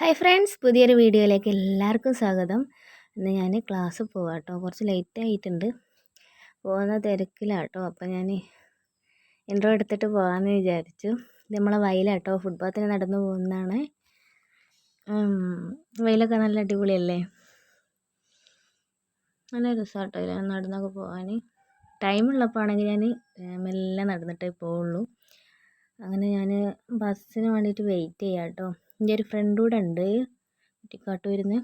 Hi friends പുതിയൊരു വീഡിയോയിലേക്ക് എല്ലാവർക്കും സ്വാഗതം. ഇന്ന് ഞാൻ ക്ലാസ് പോവാം കേട്ടോ കുറച്ച് ലേറ്റ് ആയിട്ടുണ്ട്. പോകുന്ന തിരക്കിലാട്ടോ. അപ്പോൾ ഞാൻ ഇൻട്രോ എടുത്തിട്ട് പോകാമെന്ന് വിചാരിച്ചു. ഇത് നമ്മളെ വയലാട്ടോ. ഫുട്പാത്തിന് നടന്നു പോകുന്നതാണ്. വയലൊക്കെ നല്ല അടിപൊളിയല്ലേ? നല്ല രസമാട്ടോ ഇതിൽ നടന്നൊക്കെ പോകാൻ ടൈമുള്ളപ്പോൾ ആണെങ്കിൽ ഞാൻ മെല്ലെ നടന്നിട്ടേ പോവുള്ളൂ. അങ്ങനെ ഞാൻ ബസ്സിന് വേണ്ടിയിട്ട് വെയിറ്റ് ചെയ്യാം കേട്ടോ എന്റെ ഒരു ഫ്രണ്ട് കൂടെ ഉണ്ട്. കുറ്റിക്കാട്ടൂരിൽ നിന്ന്.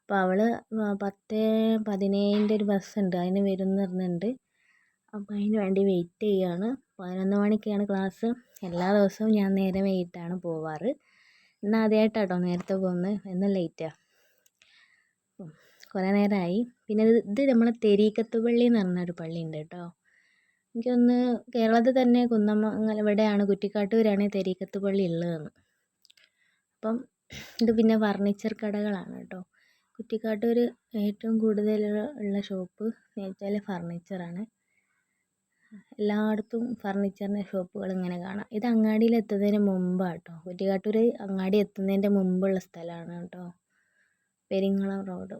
അപ്പോൾ അവൾ പത്ത് പതിനേഴിന്റെ ഒരു ബസ്സുണ്ട് അതിന് വരും എന്ന് പറഞ്ഞിട്ടുണ്ട്. അപ്പോൾ അതിന് വേണ്ടി വെയിറ്റ് ചെയ്യുകയാണ്. പതിനൊന്ന് മണിക്കാണ് ക്ലാസ് എല്ലാ ദിവസവും ഞാൻ നേരെ വൈകിട്ടാണ് പോവാറ്. ഇന്ന് ആദ്യമായിട്ടാട്ടോ നേരത്തെ പോകുന്നത് എന്നും ലേറ്റാണ് കുറേ നേരമായി പിന്നെ ഇത് നമ്മളെ തെരീക്കത്ത് പള്ളി എന്ന് പറഞ്ഞൊരു പള്ളി ഉണ്ട് കേട്ടോ. എനിക്കൊന്ന് കേരളത്തിൽ തന്നെ കുന്നമംഗലം ഇവിടെയാണ് കുറ്റിക്കാട്ടൂരാണ് തെരീക്കത്ത് പള്ളി ഉള്ളതെന്ന്. അപ്പം ഇത് പിന്നെ ഫർണിച്ചർ കടകളാണ് കേട്ടോ കുറ്റിക്കാട്ടൂർ ഏറ്റവും കൂടുതൽ ഉള്ള ഷോപ്പ് എന്ന് വെച്ചാൽ ഫർണിച്ചറാണ്. എല്ലായിടത്തും ഫർണിച്ചറിന്റെ ഷോപ്പുകൾ ഇങ്ങനെ കാണാം. ഇത് അങ്ങാടിയിൽ എത്തുന്നതിന് മുമ്പാണ് കേട്ടോ കുറ്റിക്കാട്ടൂർ അങ്ങാടി എത്തുന്നതിന്റെ മുമ്പുള്ള സ്ഥലമാണ് കേട്ടോ പെരിങ്ങളം റോഡ്.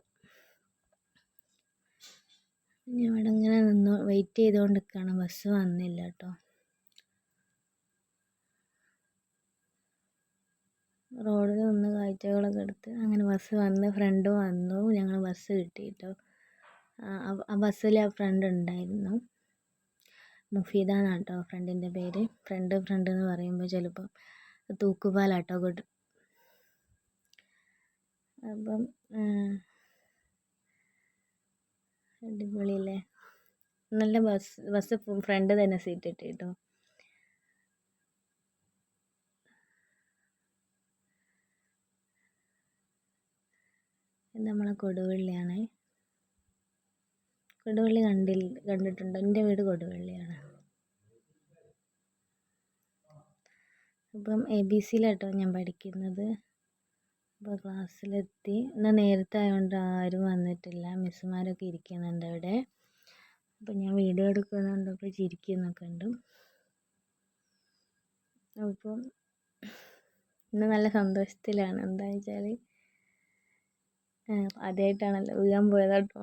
ഞാൻ ഇവിടെ ഇങ്ങനെ നിന്ന് വെയിറ്റ് ചെയ്തുകൊണ്ട് നിൽക്കുകയാണ് ബസ് വന്നില്ല കേട്ടോ. റോഡിൽ നിന്ന് കാഴ്ചകളൊക്കെ എടുത്ത് അങ്ങനെ ബസ് വന്ന് ഫ്രണ്ട് വന്നു. ഞങ്ങൾ ബസ് കിട്ടി കേട്ടോ ആ ബസ്സിൽ ആ ഫ്രണ്ട് ഉണ്ടായിരുന്നു. മുഫീദ എന്നാണ് കേട്ടോ ഫ്രണ്ടിന്റെ പേര്. ഫ്രണ്ട് ഫ്രണ്ട് എന്ന് പറയുമ്പോൾ ചിലപ്പം തൂക്കുപാലാട്ടോ കൊടു അപ്പം അടിപൊളിയല്ലേ? നല്ല ബസ് ബസ് ഫ്രണ്ട് തന്നെ സീറ്റ് കിട്ടി കേട്ടോ ഇത് നമ്മളെ കൊടുവള്ളിയാണ്. കൊടുവള്ളി കണ്ടി കണ്ടിട്ടുണ്ട്? എന്റെ വീട് കൊടുവള്ളിയാണ്. അപ്പം എ ബി സിയിലാട്ടോ ഞാൻ പഠിക്കുന്നത്. അപ്പോൾ ക്ലാസ്സിലെത്തി. ഇന്ന് നേരത്തെ ആയതുകൊണ്ട് ആരും വന്നിട്ടില്ല. മിസ്സുമാരൊക്കെ ഇരിക്കുന്നുണ്ട് അവിടെ. അപ്പം ഞാൻ വീഡിയോ എടുക്കുന്നുണ്ടപ്പോൾ ചിരിക്കുന്നൊക്കെ ഉണ്ട്. അപ്പം ഇന്ന് നല്ല സന്തോഷത്തിലാണ്. എന്താണെന്ന് വെച്ചാൽ ആദ്യമായിട്ടാണല്ലോ വീഴാൻ പോയത് കേട്ടോ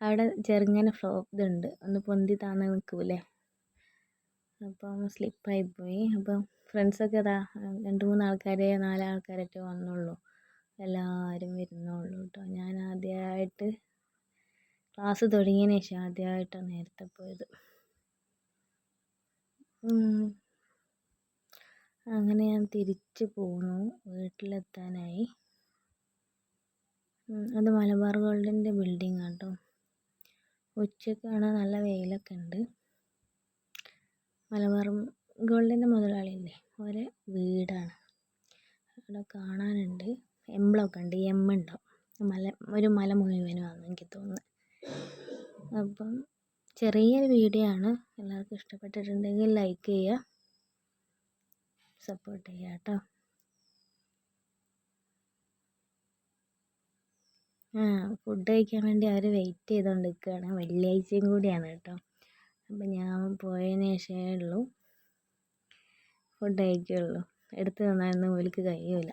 അവിടെ ചെറുങ്ങനെ ഫ്ലോ ഇതുണ്ട്. ഒന്ന് പൊന്തി താന്ന് നിൽക്കൂലേ അപ്പം സ്ലിപ്പായിപ്പോയി അപ്പം ഫ്രണ്ട്സൊക്കെ ഇതാ രണ്ട് മൂന്ന് ആൾക്കാരെ നാലാൾക്കാരൊക്കെ വന്നുള്ളൂ. എല്ലാവരും വരുന്നുള്ളൂ കേട്ടോ ഞാൻ ആദ്യമായിട്ട് ക്ലാസ് തുടങ്ങിയതിന് ശേഷം ആദ്യമായിട്ടാണ് നേരത്തെ പോയത്. അങ്ങനെ ഞാൻ തിരിച്ച് പോന്നു. വീട്ടിലെത്താനായി. അത് മലബാർ ഗോൾഡിന്റെ ബിൽഡിംഗ് കേട്ടോ ഉച്ചയ്ക്കാണ് നല്ല വെയിലൊക്കെ ഉണ്ട്. മലബാർ ഗോൾഡിന്റെ മുതലാളിയില്ലേ? ഒരു വീടാണ്. അവിടെ കാണാനുണ്ട്. എംബ്ലൊക്കെ ഉണ്ട്. എം ഉണ്ടാവും മല ഒരു മല മുഴുവനുമാണ് എനിക്ക് തോന്നുന്നത് അപ്പം ചെറിയൊരു വീഡിയോ ആണ്. എല്ലാവർക്കും ഇഷ്ടപ്പെട്ടിട്ടുണ്ടെങ്കിൽ ലൈക്ക് ചെയ്യുക സപ്പോർട്ട് ചെയ്യുക കേട്ടോ ഫുഡ് കഴിക്കാൻ വേണ്ടി അവർ വെയിറ്റ് ചെയ്തുകൊണ്ട് നിൽക്കുകയാണ് വെള്ളിയാഴ്ചയും കൂടിയാണ് കേട്ടോ. അപ്പം ഞാൻ പോയതിന് ശേഷമേ ഉള്ളൂ ഫുഡ് കഴിക്കുകയുള്ളൂ എടുത്ത് തന്നാലൊന്നും ഓൽക്ക് കഴിയില്ല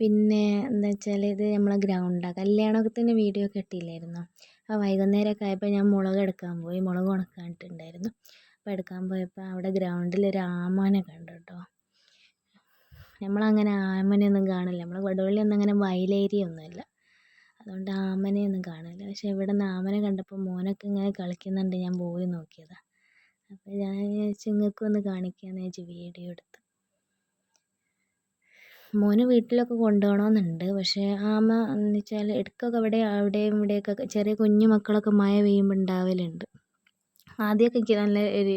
പിന്നെ എന്താ വെച്ചാൽ ഇത് നമ്മളെ ഗ്രൗണ്ടാണ് കല്യാണത്തിന്റെ വീഡിയോ ഒക്കെ ഇട്ടില്ലായിരുന്നോ? ആ വൈകുന്നേരമൊക്കെ ആയപ്പോൾ ഞാൻ മുളക് എടുക്കാൻ പോയി. മുളക് ഉണക്കാനിട്ടുണ്ടായിരുന്നു. അപ്പോൾ എടുക്കാൻ പോയപ്പോൾ അവിടെ ഗ്രൗണ്ടിൽ ഒരു ആമനെ കണ്ടു കേട്ടോ. നമ്മളങ്ങനെ ആമനെയൊന്നും കാണില്ല. നമ്മൾ വടുവള്ളിയൊന്നും അങ്ങനെ വയലേരിയ ഒന്നുമല്ല അതുകൊണ്ട് ആമനെയൊന്നും കാണില്ല പക്ഷേ ഇവിടെ നിന്ന് ആമനെ കണ്ടപ്പോൾ മോനൊക്കെ ഇങ്ങനെ കളിക്കുന്നുണ്ട്. ഞാൻ പോയി നോക്കിയതാണ് അപ്പോൾ ഞാൻ വിചാരിച്ചു നിങ്ങൾക്കും ഒന്ന് കാണിക്കാമെന്ന് വിചാരിച്ച് വീഡിയോ എടുത്തു. മോന് വീട്ടിലൊക്കെ കൊണ്ടുപോകണമെന്നുണ്ട് പക്ഷേ ആമ എന്ന് വെച്ചാൽ ഇടയ്ക്കൊക്കെ ഇവിടെ അവിടെയും ഇവിടെയൊക്കെ ചെറിയ കുഞ്ഞു മക്കളൊക്കെ മഴ പെയ്യുമ്പോൾ ഉണ്ടാവലുണ്ട്. ആദ്യമൊക്കെ എനിക്ക് നല്ല ഒരു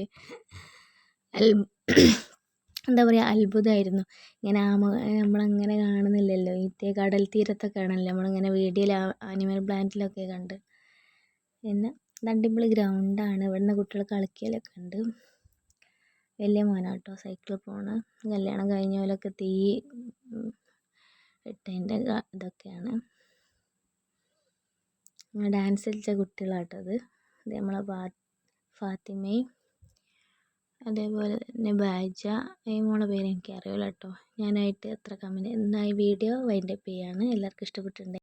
എന്താ പറയുക അത്ഭുതമായിരുന്നു ഇങ്ങനെ ആമ നമ്മളങ്ങനെ കാണുന്നില്ലല്ലോ. ഈ കടൽ തീരത്തൊക്കെ ആണല്ലോ നമ്മളിങ്ങനെ വീഡിയോയിൽ ആനിമൽ പ്ലാനറ്റിലൊക്കെ കണ്ട്. പിന്നെ അടിപൊളി ഗ്രൗണ്ടാണ് ഇവിടുന്ന് കുട്ടികൾ കളിക്കലൊക്കെ ഉണ്ട്. വലിയ മോനാണ് കേട്ടോ സൈക്കിളിൽ പോണ്. കല്യാണം കഴിഞ്ഞ തീ ഇട്ടതിന്റെ ഇതൊക്കെയാണ്. ഡാൻസ് കളിച്ച കുട്ടികളാട്ടോ അത്. ഇത് നമ്മളെ ഫാത്തിമയും അതേപോലെ തന്നെ ബാജ ഈ മോളെ പേര് എനിക്ക് അറിയില്ല കേട്ടോ ഞാനായിട്ട് അത്ര കമ്പനി എന്നാൽ ഈ വീഡിയോ വൈൻഡപ്പ് ചെയ്യുകയാണ് എല്ലാവർക്കും ഇഷ്ടപ്പെട്ടിട്ടുണ്ടെങ്കിൽ